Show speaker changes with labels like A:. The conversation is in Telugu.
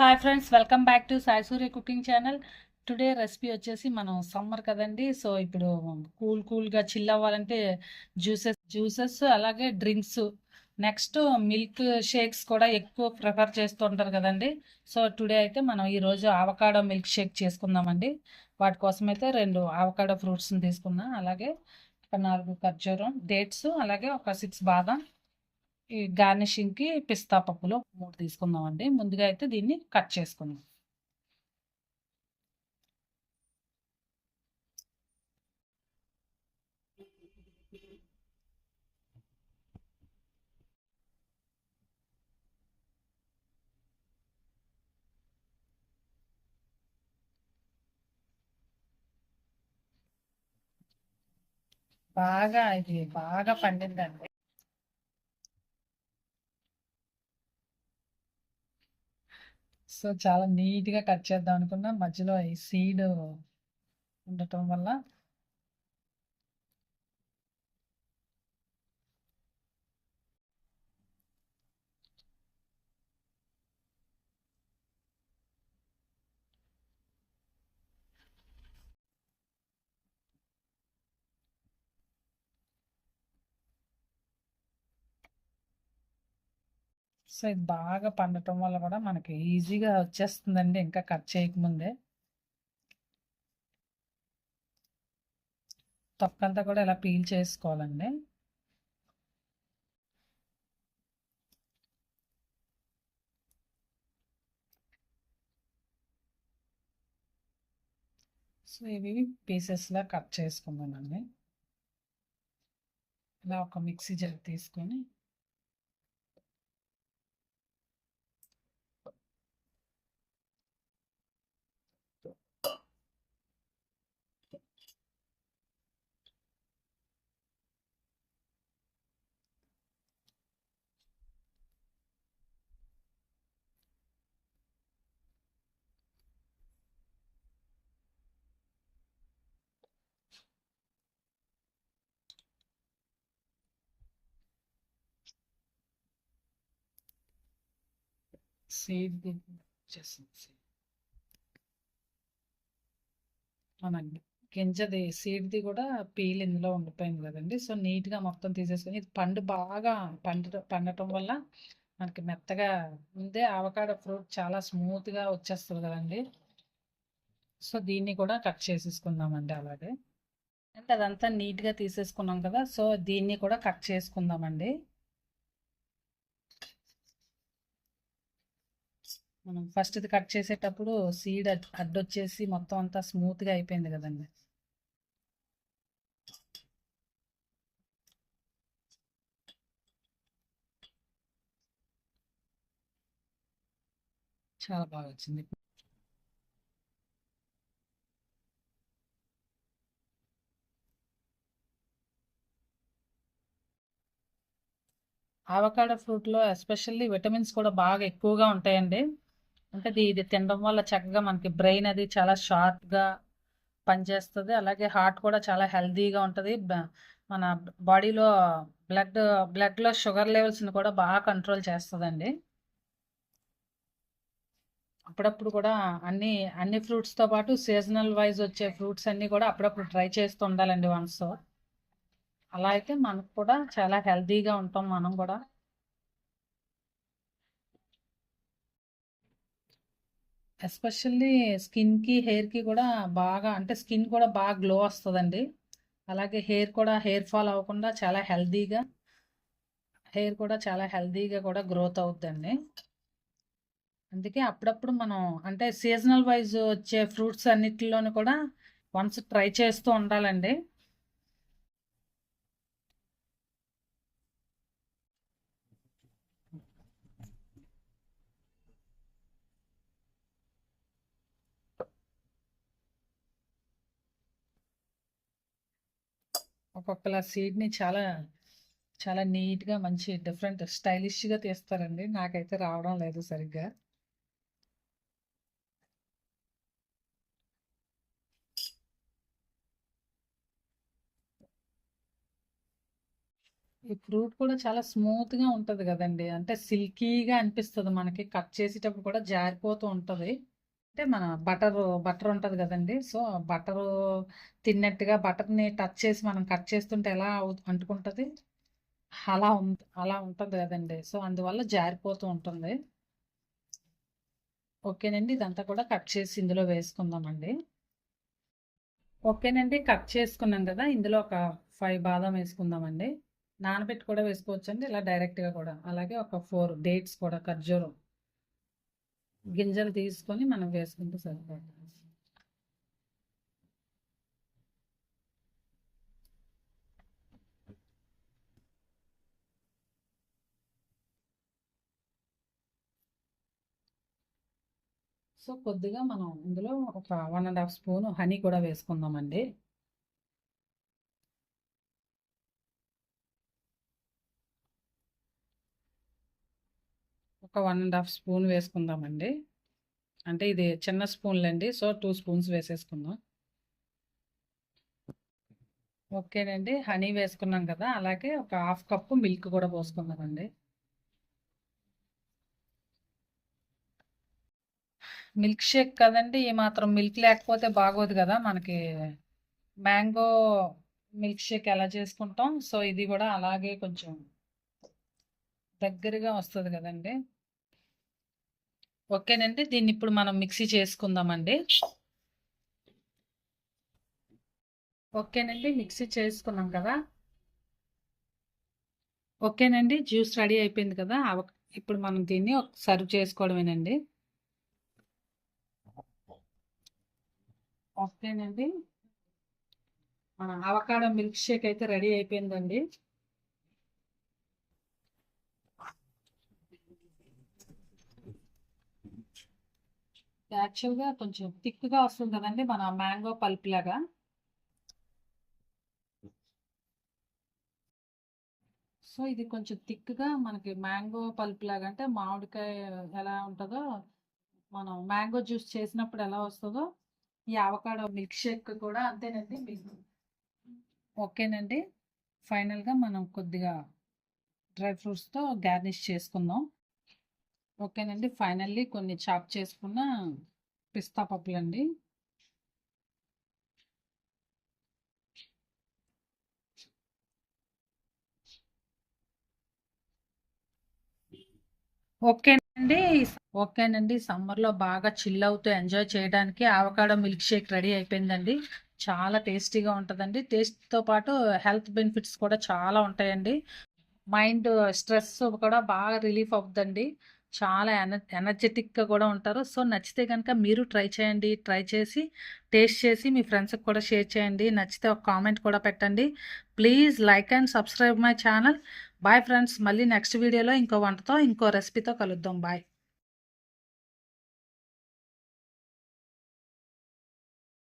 A: Hi friends welcome back to Sai Surya cooking channel today recipe వచ్చేసి మనం సమ్మర్ కదండి. సో ఇప్పుడు కూల్ కూల్గా చిల్ అవ్వాలంటే జ్యూసెస్ జ్యూసెస్ అలాగే డ్రింక్స్ నెక్స్ట్ మిల్క్ షేక్స్ కూడా ఎక్కువ ప్రిఫర్ చేస్తూ ఉంటారు కదండి. సో టుడే అయితే మనం ఈరోజు ఆవకాడో మిల్క్ షేక్ చేసుకుందామండి. వాటి కోసం అయితే రెండు ఆవకాడో ఫ్రూట్స్ని తీసుకున్నాం. అలాగే ఒక నాలుగు ఖర్జూరం డేట్స్ అలాగే ఒక సిక్స్ బాదం ఈ గార్నిషింగ్కి పిస్తా పప్పులో మూడు తీసుకుందామండి. ముందుగా అయితే దీన్ని కట్ చేసుకుందాం. బాగా ఇది బాగా పండిందండి. సో చాలా నీట్గా కట్ చేద్దాం అనుకున్నా. మధ్యలో ఈ సీడ్ ఉండటం వల్ల సో ఇది బాగా పండటం వల్ల కూడా మనకి ఈజీగా వచ్చేస్తుందండి. ఇంకా కట్ చేయకముందే. తొక్కంతా కూడా ఇలా పీల్ చేసుకోవాలండి. సో ఇవి పీసెస్లా కట్ చేసుకున్నానండి ఇలా ఒక మిక్సీ జర్ తీసుకొని సీడ్ వచ్చేసింది అవునండి గింజది సీడ్ది కూడా పీల్ ఇందులో ఉండిపోయింది కదండి. సో నీట్గా మొత్తం తీసేసుకొని ఇది పండు బాగా పండు పండటం వల్ల మనకి మెత్తగా ముందే ఆవకాడ ఫ్రూట్ చాలా స్మూత్గా వచ్చేస్తుంది కదండి. సో దీన్ని కూడా కట్ చేసేసుకుందామండి అలాగే. అంటే అదంతా నీట్గా తీసేసుకున్నాం కదా సో దీన్ని కూడా కట్ చేసుకుందామండి. మనం ఫస్ట్ ఇది కట్ చేసేటప్పుడు సీడ్ అడ్డొచ్చేసి మొత్తం అంతా స్మూత్గా అయిపోయింది కదండి. చాలా బాగా వచ్చింది. ఆవకాడో ఫ్రూట్లో ఎస్పెషల్లీ విటమిన్స్ కూడా బాగా ఎక్కువగా ఉంటాయండి. అంటే ఇది తినడం వల్ల చక్కగా మనకి బ్రెయిన్ అది చాలా షార్ప్గా పనిచేస్తుంది. అలాగే హార్ట్ కూడా చాలా హెల్తీగా ఉంటుంది. మన బాడీలో బ్లడ్ బ్లడ్లో షుగర్ లెవెల్స్ని కూడా బాగా కంట్రోల్ చేస్తుందండి. అప్పుడప్పుడు కూడా అన్ని అన్ని ఫ్రూట్స్తో పాటు సీజనల్ వైజ్ వచ్చే ఫ్రూట్స్ అన్నీ కూడా అప్పుడప్పుడు ట్రై చేస్తూ ఉండాలండి వన్స్. అలా అయితే మనకు కూడా చాలా హెల్తీగా ఉంటాం మనం కూడా. ఎస్పెషల్లీ స్కిన్కి హెయిర్కి కూడా బాగా అంటే స్కిన్ కూడా బాగా గ్లో వస్తుందండి. అలాగే హెయిర్ కూడా హెయిర్ ఫాల్ అవ్వకుండా చాలా హెల్తీగా హెయిర్ కూడా చాలా హెల్తీగా కూడా గ్రోత్ అవుతుందండి అందుకే అప్పుడప్పుడు మనం అంటే సీజనల్ వైజ్ వచ్చే ఫ్రూట్స్ అన్నిటిలోనూ కూడా వన్స్ ట్రై చేస్తూ ఉండాలండి. ఒక్కొక్కల సీడ్ని చాలా చాలా నీట్గా మంచి డిఫరెంట్ స్టైలిష్గా తీస్తారండి. నాకైతే రావడం లేదు సరిగ్గా. ఈ ఫ్రూట్ కూడా చాలా స్మూత్‌గా ఉంటుంది కదండి. అంటే సిల్కీగా అనిపిస్తుంది మనకి. కట్ చేసేటప్పుడు కూడా జారిపోతూ ఉంటుంది. అంటే మన బటర్ బటర్ ఉంటుంది కదండి సో, బటరు తిన్నట్టుగా బటర్‌ని టచ్ చేసి మనం కట్ చేస్తుంటే ఎలా అంటుకుంటుంది అలా ఉం అలా ఉంటుంది కదండి సో, అందువల్ల జారిపోతూ ఉంటుంది. ఓకేనండి. ఇదంతా కూడా కట్ చేసి ఇందులో వేసుకుందామండి. ఓకేనండి. కట్ చేసుకున్నాం కదా ఇందులో ఒక ఫైవ్ బాదం వేసుకుందామండి. నానబెట్టి కూడా వేసుకోవచ్చండి. ఇలా డైరెక్ట్‌గా కూడా. అలాగే ఒక ఫోర్ డేట్స్ కూడా ఖర్జూరం. గింజలు తీసుకొని మనం వేసుకుంటే సరిపోతుంది. సో, కొద్దిగా మనం ఇందులో ఒక one and half spoon honey కూడా వేసుకుందామండి. ఒక వన్ అండ్ హాఫ్ స్పూన్ వేసుకుందామండి. అంటే ఇది చిన్న స్పూన్‌లండి. సో, టూ స్పూన్స్ వేసేసుకుందాం. ఓకేనండి. హనీ వేసుకున్నాం కదా! అలాగే ఒక హాఫ్ కప్పు మిల్క్ కూడా పోసుకుందామండి. మిల్క్ షేక్ కదండీ! ఏమాత్రం మిల్క్ లేకపోతే బాగోదు కదా మనకి మ్యాంగో మిల్క్ షేక్ ఎలా చేసుకుంటాం. సో, ఇది కూడా అలాగే కొంచెం దగ్గరగా వస్తుంది కదండి ఓకేనండి. దీన్ని ఇప్పుడు మనం మిక్సీ చేసుకుందామండి. ఓకేనండి. మిక్సీ చేసుకున్నాం కదా! ఓకేనండి. జ్యూస్ రెడీ అయిపోయింది కదా! అవ ఇప్పుడు మనం దీన్ని సర్వ్ చేసుకోవడమేనండి. ఓకేనండి. మన అవకాడో మిల్క్ షేక్ అయితే రెడీ అయిపోయిందండి. యాక్చువల్‌గా కొంచెం థిక్‌గా వస్తుంది కదండి మన మ్యాంగో పల్ప్ లాగా. సో, ఇది కొంచెం థిక్‌గా మనకి మ్యాంగో పల్ప్ లాగా అంటే మామిడికాయ ఎలా ఉంటుందో మనం మ్యాంగో జ్యూస్ చేసినప్పుడు ఎలా వస్తుందో ఈ అవకాడో మిల్క్ షేక్ కూడా అంతేనండి. మీకు ఓకేనండి. ఫైనల్‌గా మనం కొద్దిగా డ్రై ఫ్రూట్స్‌తో గార్నిష్ చేసుకుందాం. ఓకేనండి. ఫైనల్లీ కొన్ని చాప్ చేసుకున్న పిస్తా పప్పులండి. ఓకేనండి. ఓకేనండి. సమ్మర్‌లో బాగా చిల్ అవుతూ ఎంజాయ్ చేయడానికి అవకాడో మిల్క్ షేక్ రెడీ అయిపోయిందండి. చాలా టేస్టీగా ఉంటుందండి టేస్ట్‌తో పాటు హెల్త్ బెనిఫిట్స్ కూడా చాలా ఉంటాయండి. మైండ్ స్ట్రెస్ కూడా బాగా రిలీఫ్ అవుతుందండి చాలా ఎన ఎనర్జెటిక్‌గా కూడా ఉంటారు. సో, నచ్చితే కనుక మీరు ట్రై చేయండి. ట్రై చేసి టేస్ట్ చేసి మీ ఫ్రెండ్స్‌కి కూడా షేర్ చేయండి. నచ్చితే ఒక కామెంట్ కూడా పెట్టండి. Please like and subscribe my channel. Bye friends. మళ్ళీ నెక్స్ట్ వీడియోలో ఇంకో వంటతో, ఇంకో రెసిపీతో కలుద్దాం. బాయ్.